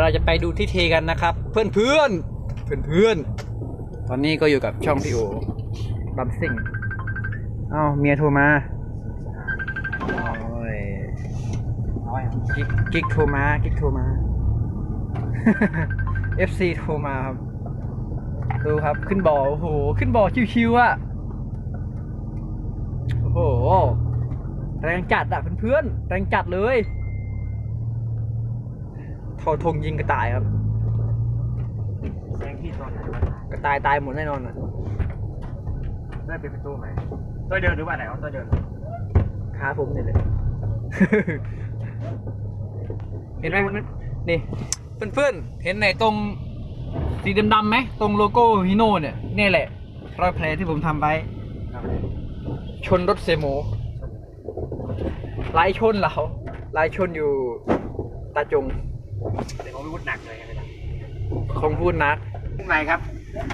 ยวเราจะไปดูที่เทกันนะครับ เพื่อนเพื่อนเพื่อนเพื่อนตอนนี้ก็อยู่กับช่องพี่โอบัมซิ่งเอ้าเมียโทรมาโอ้ยกิ๊กกิ๊กโทรมากิ๊กโทรมา FC โทรมาครับ ดูครับขึ้นบ่อโอ้โห ขึ้นบ่อชิวๆอะ โอ้โห แรงจัดอะเพื่อนๆ แรงจัดเลย ทอทงยิงกระต่ายครับ แซงที่ตอนไหนวะกระต่ายตายหมดแน่นอนอะได้เป็นประตูไหนตัวเดินหรือว่าไหนวะตัวเดินขาผมเนี่ยเลย เห็นไหมมันนี่เพื่อนๆเห็นไหนตรงสีดำๆไหมตรงโลโก้ฮิโน่เนี่ยนี่แหละรอยแผลที่ผมทำไว้ชนรถเซโมลายชนเราลายชนอยู่ตาจง แต่ผมไม่พูดหนักเลยครับคงพูดนักข้างในครับ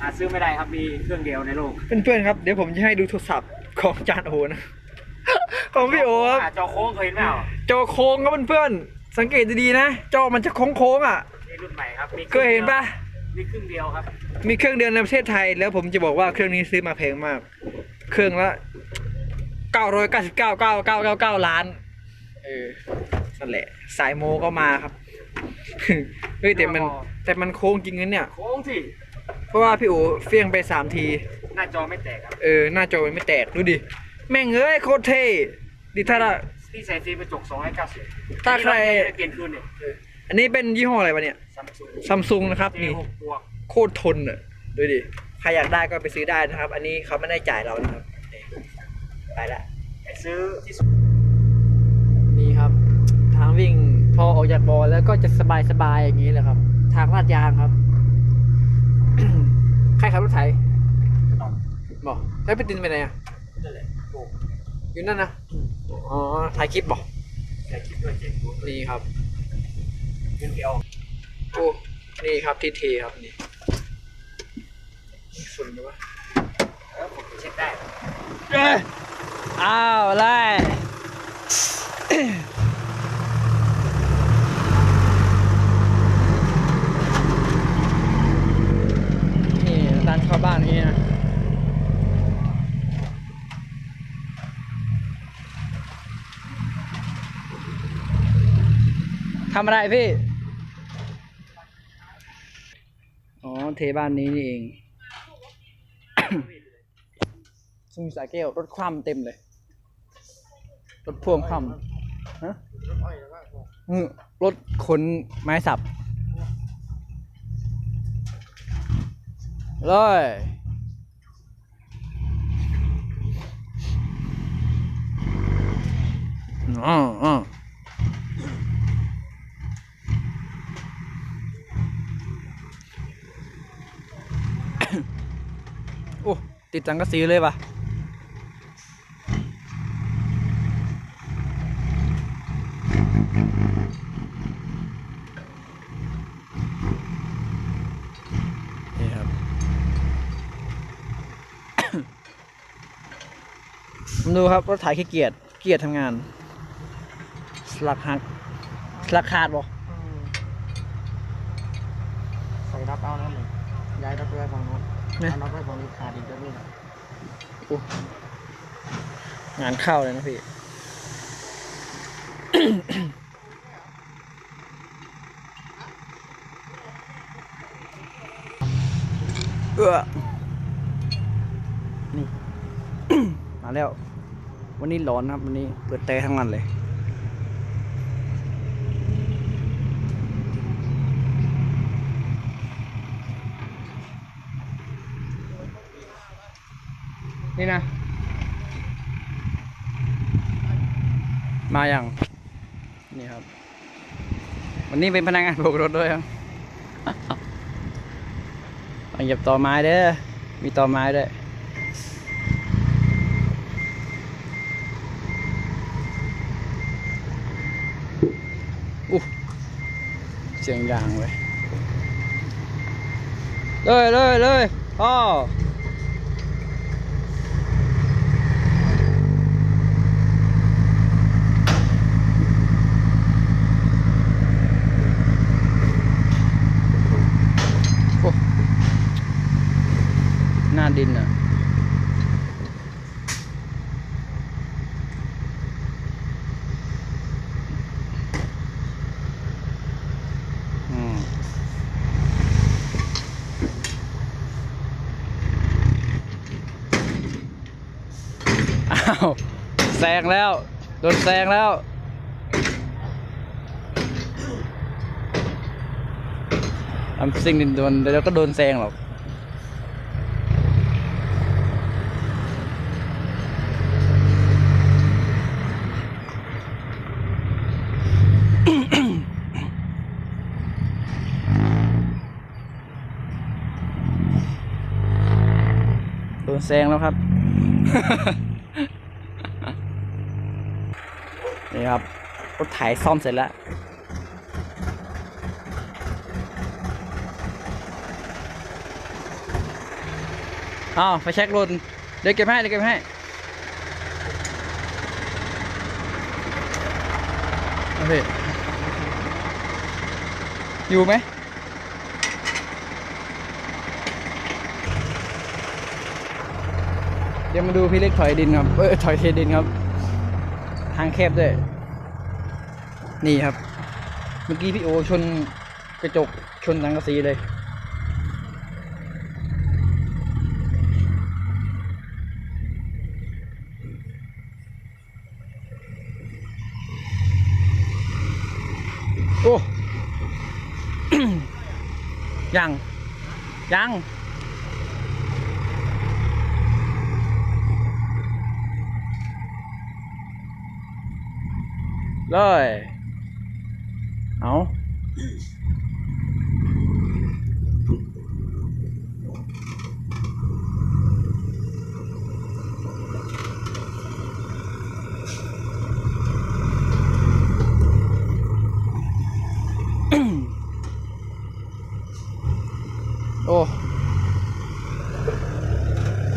หาซื้อไม่ได้ครับมีเครื่องเดียวในโลกเพื่อนๆครับ เดี๋ยวผมจะให้ดูโทรศัพท์ของจานโอนะ ของพี่โอครับจอโค้งเคยเห็นเปล่าจอโค้งครับเพื่อนๆสังเกตดีๆนะ จอมันจะโค้งๆอะ นี่รุ่นใหม่ครับมีเคยเห็นปะมีครึ่งเดียวครับมีเครื่องเดียวในประเทศไทย แล้วผมจะบอกว่าเครื่องนี้ซื้อมาแพงมาก เครื่องละ 999 9999ล้าน เออนั่นแหละ สายโมก็มาครับ เฮ้ยแต่มันแต่มันโค้งจริงนะเนี่ย โค้งสิ เพราะว่าพี่โอเฟี้ยงไปสามที หน้าจอไม่แตกครับ เออ หน้าจอมันไม่แตก ดูดิ แม่งเอ้ยโคตรเท่ดิถ้าละที่ใส่ฟิล์มกระจก290ถ้าใครเปลี่ยนคืนเนี่ยอันนี้เป็นยี่ห้ออะไรวะเนี่ยซัมซุงซัมซุงนะครับนี่หกบวกโคตรทนอะดูดิใครอยากได้ก็ไปซื้อได้นะครับ อันนี้เขาไม่ได้จ่ายเรานะครับนี่ไปละไปซื้อที่สุดนี่ครับ ทางวิ่ง พอออกจากบอลแล้วก็จะสบายสบายๆอย่างนี้แหละครับ ทางลาดยางครับ ใครขับรถไถต้องบอกแล้วไปตินไปไหนอะนั่นแหละโอ้อยู่นั่นนะอ๋อถ่ายคลิปบอกแต่คิดด้วยเจ็บปวดนี่ครับเงินเดียวโอ้นี่ครับที่เทครับนี่นี่ฝุ่นหรือวะแล้วผมเช็คได้เอ้ยอ้าวไล่นี่ดันเข้าบ้านนี้นะ ทำอะไรพี่ อ๋อ เทบ้านนี้นี่เองสมุทรสาแก้วรถคว่ำเต็มเลย รถพ่วงคว่ำฮะรถขนไม้สับเลยอ๋ออ๋อ โอ้ ติดสังกะสีเลยปะนี่ครับ มาดูครับรถถ่ายขี้เกียจเกียจทำงาน สลักหักสลักขาดบ่ใส่รับเอานั่นเลยย้ายรับไปฝั่งโน้น นี่ยเอารับไปฝั่งนี้ขาดอีกจะนี่โอ้งานเข้าเลยนะพี่เออนี่ มาแล้ว วันนี้ร้อนนะครับ วันนี้เปิดแต่ทั้งวันเลย นี่นะ มาอย่าง นี่ครับ วันนี้เป็นพนักงานโบกรถด้วยครับเอาเหยียบต่อไม้เด้อ มีต่อไม้ด้วยอู้เสียงยางเว้ยเลยเลยเลยพ่อาดินอะอ้าวแซงแล้ว โดนแซงแล้วทำสิ่งโดนแล้วก็โดนแซงหรอก แซงแล้วครับ นี่ครับรถไถซ่อมเสร็จแล้ว อ้าวไฟแช็กหล่นเดี๋ยวเก็บให้เดี๋ยวเก็บให้เอาพี่อยู่ไหม เดี๋ยวมาดูพี่เล็กถอยดินครับ เออถอยเทดินครับ ทางแคบด้วย นี่ครับ เมื่อกี้พี่โอชนกระจกชนสังกะสีเลยโอ้ยัง ยัง เลย เอาโอ้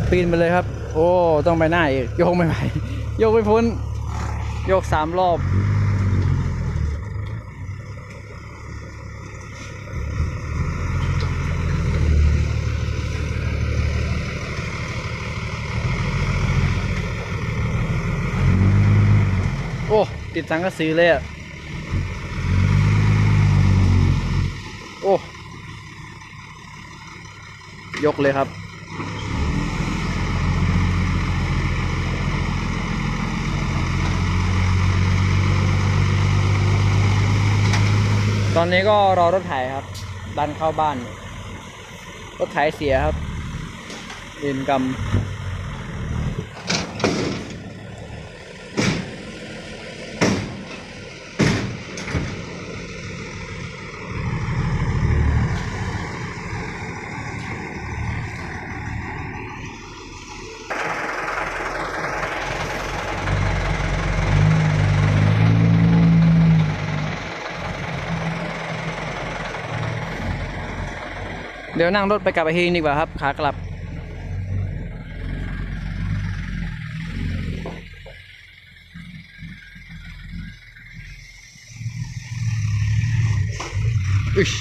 ปีนไปเลยครับ โอ้ ต้องไปหน้าอีก โยกไม่ไหวโยกไม่พ้น โยกสามรอบ โอ้ ติดสังกะสีเลยอะ โอ้ ยกเลยครับ ตอนนี้ก็รอรถไถครับ ดันเข้าบ้าน รถไถเสียครับเวรกร เดี๋ยวนั่งรถไปกลับไปเฮงดีกว่าครับ ขากลับ อึช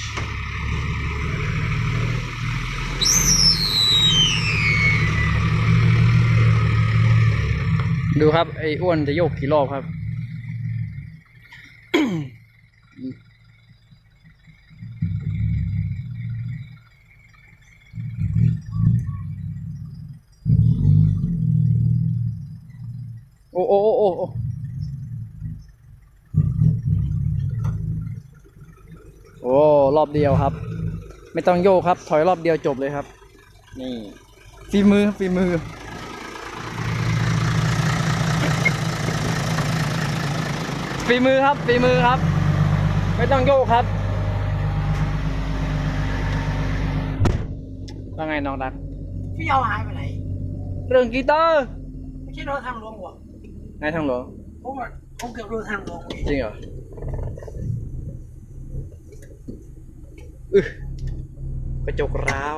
ดูครับ ไอ้อ้วนจะโยกกี่รอบครับ โอ้โอ้โอ้โอ้โอ้โอ้รอบเดียวครับ ไม่ต้องโยกครับ ถอยรอบเดียวจบเลยครับ นี่ฝีมือฝีมือฝีมือครับฝีมือครับ ไม่ต้องโยกครับว่าไงน้องรักพี่เอาหายไปไหน เรื่องกีตาร์ไม่ใช่รถทางหลวงหรอ ไงทางหลวงผมว่าผมเกือบรถทางหลวงเลยจริงเหรออึกระจกร้าว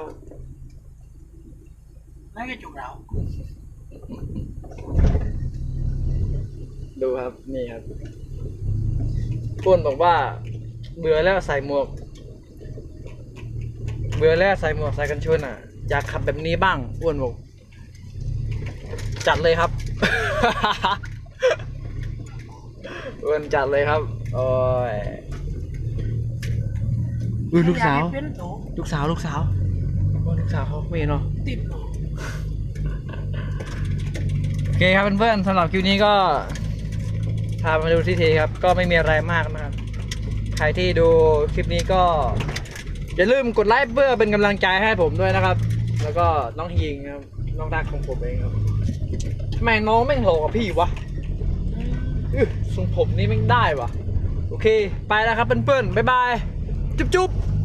นั่นก็จุกเราดูครับ นี่ครับอ้วนบอกว่า เบื่อแล้วใส่หมวก เบื่อแล้วใส่หมวกใส่กันชนอะอยากขับแบบนี้บ้างอ้วนบอก จัดเลยครับอ้วนจัดเลยครับ โอ้ยอุ้ยลูกสาวอยให้เป็นโตลูกสาวลูกสาวโอ้ยลูกสาวเขาไม่เห็นเนาะ ติดหนูเคครับเพื่อนๆสำหรับคลิปนี้ก็พามาดูที่ทีครับ ก็ไม่มีอะไรมากนะครับ ใครที่ดูคลิปนี้ก็ อย่าลืมกดไลค์เพื่อเป็นกำลังใจให้ผมด้วยนะครับ แล้วก็น้องยิงนะครับ น้องรักของผมเองครับทำไมน้องไม่โหลกับพี่วะอื้อทรงผมนี่ไม่งได้วะโอเค ไปแล้วครับเพื่อนๆบ๊ายบาย จุ๊บๆ